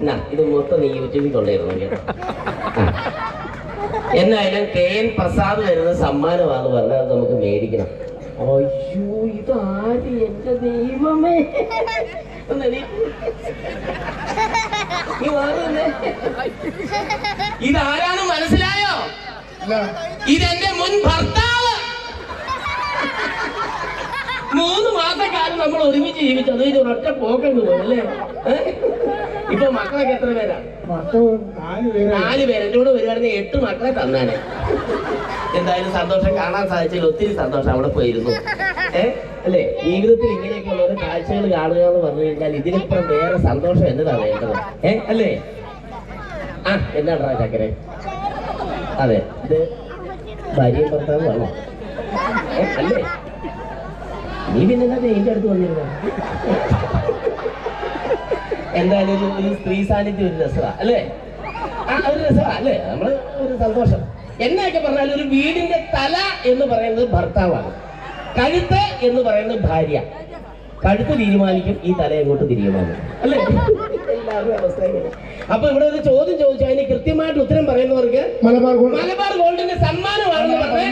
എന്നാ ഇത് മൊത്തം നീ യൂട്യൂബിൽ കൊണ്ടുവരുന്നു കേട്ടോ. എന്നായാലും കെ എൻ പ്രസാദ് വരുന്ന സമ്മാനമാണെന്ന് പറഞ്ഞാൽ അത് നമുക്ക് മേടിക്കണം. അയ്യോ ഇതാര് എന്റെ ദൈവമേ. ഇതാരാണ് മനസ്സിലായോ? ഇതെന്റെ മുൻ ഭർത്താവ്. മൂന്ന് മാസക്കാലം നമ്മൾ ഒരുമിച്ച് ജീവിച്ചു. അത് കഴിഞ്ഞ് ഒരൊറ്റ പോക്കങ്ങ് പോയി അല്ലേ? ഏ? ഇപ്പൊ മക്കളൊക്കെ എത്ര പേരാ? നാല് പേര്. എന്റെ കൂടെ വരുവാണെങ്കിൽ എട്ട് മക്കളെ തന്നാനെ. എന്തായാലും സന്തോഷം കാണാൻ സാധിച്ചതിൽ ഒത്തിരി സന്തോഷം അവിടെ പോയിരുന്നു. ഏ? അല്ലെ? ജീവിതത്തിൽ ഇങ്ങനെയൊക്കെയുള്ള ഓരോ കാഴ്ചകൾ കാണുക എന്ന് പറഞ്ഞു കഴിഞ്ഞാൽ ഇതിനിപ്പം വേറെ സന്തോഷം എന്നതാണ് വേണ്ടത്. ഏ? അല്ലേ? ആ എന്താണ് ചക്കരെ അതെ ഇത് ഭാര്യയും ഭർത്താവും ആണോ? അല്ലേ? നീ പിന്നെ എന്താ എന്റെ അടുത്ത് വന്നിരുന്ന? എന്തായാലും ഈ ഒരു സ്ത്രീ സാന്നിധ്യം ഒരു രസമാണ് അല്ലേ? ആ ഒരു രസമാണ് അല്ലേ? നമ്മൾ ഒരു സന്തോഷം. എന്നൊക്കെ പറഞ്ഞാൽ ഒരു വീടിന്റെ തല എന്ന് പറയുന്നത് ഭർത്താവാണ്. കഴുത്ത് എന്ന് പറയുന്നത് ഭാര്യ. കഴുത്ത് തീരുമാനിക്കും ഈ തല എങ്ങോട്ട് തീരുമാനിക്കും അല്ലേ? എല്ലാവരുടെ അവസ്ഥ. അപ്പൊ ഇവിടെ ഒരു ചോദ്യം ചോദിച്ചു. അതിന് കൃത്യമായിട്ട് ഉത്തരം പറയുന്നവർക്ക് മലബാർ ഗോൾഡ്. മലബാർ ഗോൾഡിന്റെ സമ്മാനമാണെന്ന് പറഞ്ഞ്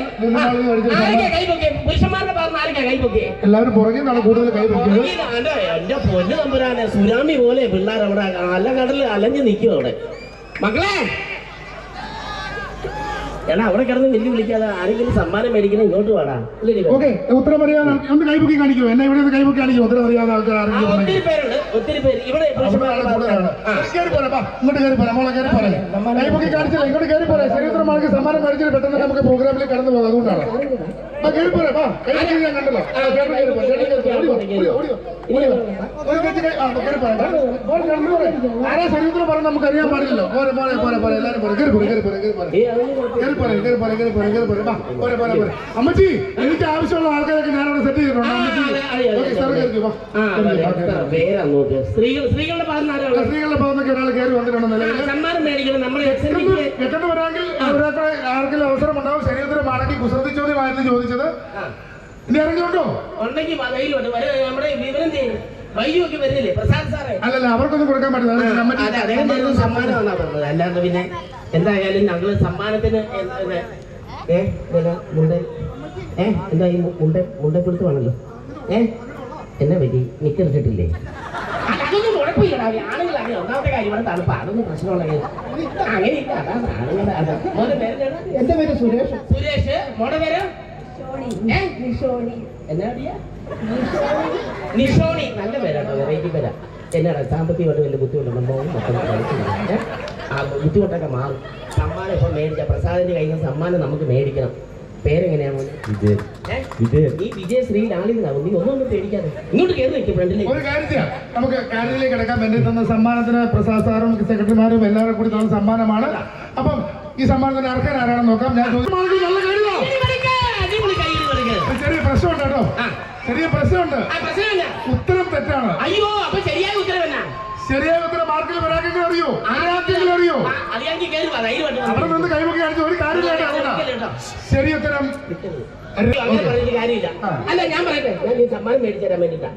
എല്ലാവരും പുറകിൽ നിന്നാണ് കൂടുതൽ കൈ പൊക്കിയത്. എന്റെ പൊന്നു തമ്പുരാനെ സുനാമി പോലെ പിള്ളേർ അവിടെ അലങ്കടലിൽ അലഞ്ഞു നിൽക്കും അവിടെ. മക്കളെ എടാ അവിടെ കിടന്ന് വെല്ലു വിളിക്കാതെ ആരെങ്കിലും സമ്മാനം മേടിക്കണം ഇങ്ങോട്ട് വേടാ. ഓക്കെ ഉത്തരം അറിയാൻ ഒന്ന് കൈപൊക്കി കാണിക്കൂ. എന്നെ ഇവിടെ കൈപൊക്കി കാണിക്കൂ. ഉത്തരം ആൾക്കാർ ആരെങ്കിലും ഒത്തിരി ഉണ്ടെങ്കിൽ. പേരുണ്ട് ഒത്തിരി പേര്. ഇവിടെ. കയറി പോരെ. ഇങ്ങോട്ട് കയറി പോരെ, മോളെ കയറി പോരെ. കൈപൊക്കി കാണിച്ചില്ല. ഇങ്ങോട്ട് കയറി പോരെ. ശരീരമാർക്ക് സമ്മാനം മേടിച്ചിട്ട് പെട്ടെന്ന് നമുക്ക് പ്രോഗ്രാമിൽ കടന്നു പോകാം. അതുകൊണ്ടാണ്. കയറി പോരെ കൈപൊക്കി ഞാൻ കണ്ടല്ലോ. കയറി പോ, ചേട്ടൻ കയറി പോരെ. ആരാ ശരീരത്തിൽ പറഞ്ഞ് നമുക്ക് അറിയാൻ പാടില്ലല്ലോ. പോരെ പോരെ പോരെ പോരെ. എല്ലാവരും പോരെ. കയറി പോരെ കയറി പോരെ കയറി പോരെ. കേറി പോരെ, കേറി പോരെ, കേറി പോരെ, കേറി പോരെ. പോരെ, പോരെ, പോരെ. അമ്മച്ചി എനിക്ക് ആവശ്യമുള്ള ആൾക്കാരൊക്കെ ഞാൻ അവിടെ സെറ്റ് ചെയ്തിട്ടുണ്ട്. അമ്മച്ചി സാർ കയറി വാ. സ്ത്രീകളുടെ ഭാഗത്തൊക്കെ ഒരാൾ കയറി വന്നിട്ടുണ്ട് നിലവിൽ സമ്മാനം മേടിക്കണം. ആർക്കെങ്കിലും അവസരം ഉണ്ടാവും? ശരീരത്തിലുമാണെങ്കിൽ കുസൃതി ചോദ്യമായിരുന്നു ചോദിച്ചത്. ഇനി ഇറങ്ങിയുണ്ടോ ഉണ്ടെങ്കിൽ വരയിലുണ്ട് വര നമ്മുടെ വിവരം ചെയ്യും വൈകിയൊക്കെ വരുന്നില്ലേ പ്രസാദ് സാറേ. അല്ലല്ല അവർക്കൊന്നും കൊടുക്കാൻ പറ്റില്ല. അല്ലാണ്ട് പിന്നെ എന്തായാലും ഞങ്ങൾ സമ്മാനത്തിന് ഏ മുണ്ട ഏ എന്താ ഈ മുണ്ട മുണ്ടപ്പിടുത്തമാണല്ലോ ഏ എന്നെ പറ്റി? നിക്കറിട്ടിട്ടില്ലേ അതൊന്നും കുഴപ്പമില്ലടാ. ഈ ആണുങ്ങളാണ് ഒന്നാമത്തെ കാര്യമാണ് തണുപ്പ്. അതൊന്നും പ്രശ്നമുള്ള അങ്ങനെയില്ല. അതാണ് ആണുങ്ങളുടെ അത്. മോന്റെ എന്റെ പേര് സുരേഷ്. സുരേഷ്. മോടെ പേര്? നിഷോണി. നല്ല പേരാട്ടോ. വെറൈറ്റി പേരാ. എന്നാടാ സാമ്പത്തികമായിട്ട് വലിയ ബുദ്ധിമുട്ടുണ്ടോ. പഠിച്ചില്ല ആ ബുദ്ധിമുട്ടൊക്കെ മാറും. സമ്മാനം ഇപ്പം മേടിച്ച പ്രസാദിന്റെ കയ്യിൽ നിന്ന് സമ്മാനം നമുക്ക് മേടിക്കണം. മോനെ? നീ ഒന്നും പേടിക്കാതെ. ഇങ്ങോട്ട് കയറി നിൽക്കും ഫ്രണ്ടിലേക്ക് ഒരു നമുക്ക് കാര്യത്തിലേക്ക് തന്ന സമ്മാനത്തിന് പ്രസാദ് സാറും സെക്രട്ടറിമാരും എല്ലാവരും കൂടി തന്ന സമ്മാനമാണ്. അപ്പം ഈ സമ്മാനത്തിന് ആർക്കാൻ ആരാണെന്ന് നോക്കാം. ഞാൻ ചെറിയ പ്രശ്നമുണ്ട് കേട്ടോ. ആ. ചെറിയ പ്രശ്നമുണ്ട്. ഉത്തരം തെറ്റാണ്. അയ്യോ അപ്പൊ ശരിയായ ഉത്തരം എന്നാ? ശരിയായ ഉത്തരം മാർക്കിൽ അറിയോ? ആരാധ്യങ്ങൾ അറിയോ. അവിടെ നിന്ന് കൈമുക്കി കാണിച്ചു ഒരു കാര്യം അതുകൊണ്ടാ ശരി ഉത്തരം. കാര്യമില്ല. അല്ല ഞാൻ പറയട്ടെ. ഞാൻ ഈ സമ്മാനം മേടിച്ചു തരാൻ വേണ്ടിട്ടാ